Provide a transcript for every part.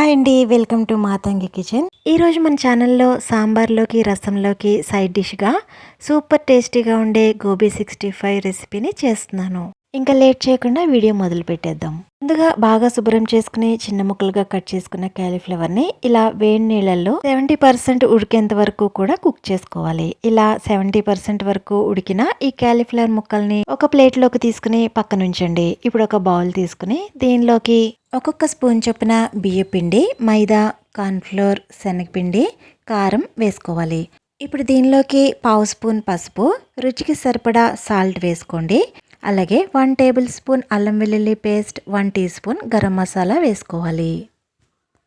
Hi అండి welcome to Matangi kitchen. ఈరోజు మన ఛానల్లో సాంబార్లోకి రసంలోకి సైడ్ డిష్గా సూపర్ టేస్టీగా ఉండే గోబీ సిక్స్టీ ఫైవ్ రెసిపీని చేస్తున్నాను. ఇంకా లేట్ చేయకుండా వీడియో మొదలు పెట్టేద్దాం ముందుగా బాగా శుభ్రం చేసుకుని చిన్న ముక్కలుగా కట్ చేసుకున్న క్యాలీఫ్లవర్ని ఇలా వేడి నీళ్ళల్లో సెవెంటీ పర్సెంట్ ఉడికేంత వరకు కూడా కుక్ చేసుకోవాలి. ఇలా సెవెంటీ పర్సెంట్ వరకు ఉడికిన ఈ క్యాలీఫ్లవర్ ముక్కల్ని ఒక ప్లేట్లోకి తీసుకుని పక్కన ఉంచండి. ఇప్పుడు ఒక బౌల్ తీసుకుని దీనిలోకి ఒక్కొక్క స్పూన్ చొప్పున బియ్య పిండి మైదా కార్న్ఫ్లోర్ శనగపిండి కారం వేసుకోవాలి. ఇప్పుడు దీనిలోకి పావు స్పూన్ పసుపు రుచికి సరిపడా సాల్ట్ వేసుకోండి. అలాగే వన్ టేబుల్ స్పూన్ అల్లం వెల్లుల్లి paste one teaspoon garam masala వేసుకోవాలి.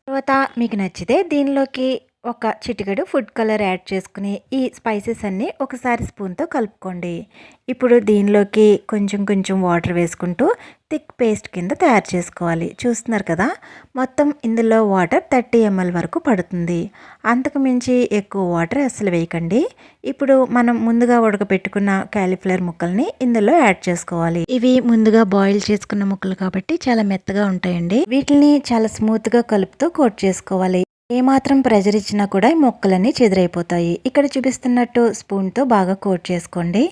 తర్వాత మీకు నచ్చితే దీనిలోకి ఒక చిటికెడు ఫుడ్ కలర్ యాడ్ చేసుకుని ఈ స్పైసెస్ అన్నీ ఒకసారి స్పూన్తో కలుపుకోండి. ఇప్పుడు దీనిలోకి కొంచెం కొంచెం వాటర్ వేసుకుంటూ థిక్ పేస్ట్ కింద తయారు చేసుకోవాలి. చూస్తున్నారు కదా? మొత్తం ఇందులో వాటర్ థర్టీ ఎంఎల్ వరకు పడుతుంది. అంతకు మించి ఎక్కువ వాటర్ అసలు వేయకండి. ఇప్పుడు మనం ముందుగా ఉడకపెట్టుకున్న క్యాలీఫ్లవర్ ముక్కల్ని ఇందులో యాడ్ చేసుకోవాలి. ఇవి ముందుగా బాయిల్ చేసుకున్న ముక్కలు కాబట్టి చాలా మెత్తగా ఉంటాయండి. వీటిని చాలా స్మూత్గా కలుపుతూ కోట్ చేసుకోవాలి. ఏమాత్రం ప్రెజర్ ఇచ్చినా కూడా ఈ మొక్కలన్నీ చెదిరైపోతాయి. ఇక్కడ చూపిస్తున్నట్టు స్పూన్తో బాగా కోట్ చేసుకోండి.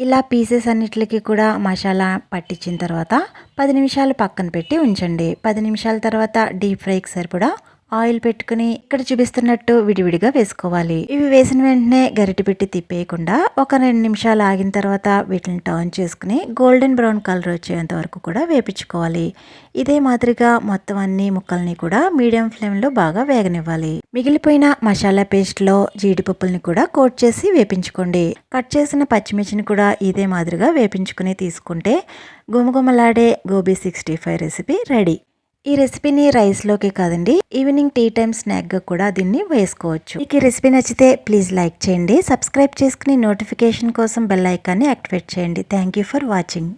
ఇలా పీసెస్ అన్నిటికి కూడా మసాలా పట్టించిన తర్వాత పది నిమిషాలు పక్కన పెట్టి ఉంచండి. పది నిమిషాల తర్వాత డీప్ ఫ్రైకి సరిపడా ఆయిల్ పెట్టుకుని ఇక్కడ చూపిస్తున్నట్టు విడివిడిగా వేసుకోవాలి. ఇవి వేసిన వెంటనే గరిటె పెట్టి తిప్పేయకుండా ఒక రెండు నిమిషాలు ఆగిన తర్వాత వీటిని టర్న్ చేసుకుని గోల్డెన్ బ్రౌన్ కలర్ వచ్చేంత వరకు కూడా వేపించుకోవాలి. ఇదే మాదిరిగా మొత్తం అన్ని ముక్కల్ని కూడా మీడియం ఫ్లేమ్లో బాగా వేగనివ్వాలి. మిగిలిపోయిన మసాలా పేస్ట్లో జీడిపప్పుల్ని కూడా కోట్ చేసి వేపించుకోండి. కట్ చేసిన పచ్చిమిర్చిని కూడా ఇదే మాదిరిగా వేపించుకుని తీసుకుంటే గుమగుమలాడే gobi sixty five recipe ready. ఈ రెసిపీని రైస్లోకి కాదండి ఈవినింగ్ టీ టైమ్ స్నాక్గా కూడా దీన్ని వేసుకోవచ్చు. మీకు ఈ రెసిపీ నచ్చితే ప్లీజ్ లైక్ చేయండి సబ్స్క్రైబ్ చేసుకుని నోటిఫికేషన్ కోసం బెల్ ఐకాన్ని యాక్టివేట్ చేయండి. Thank you for watching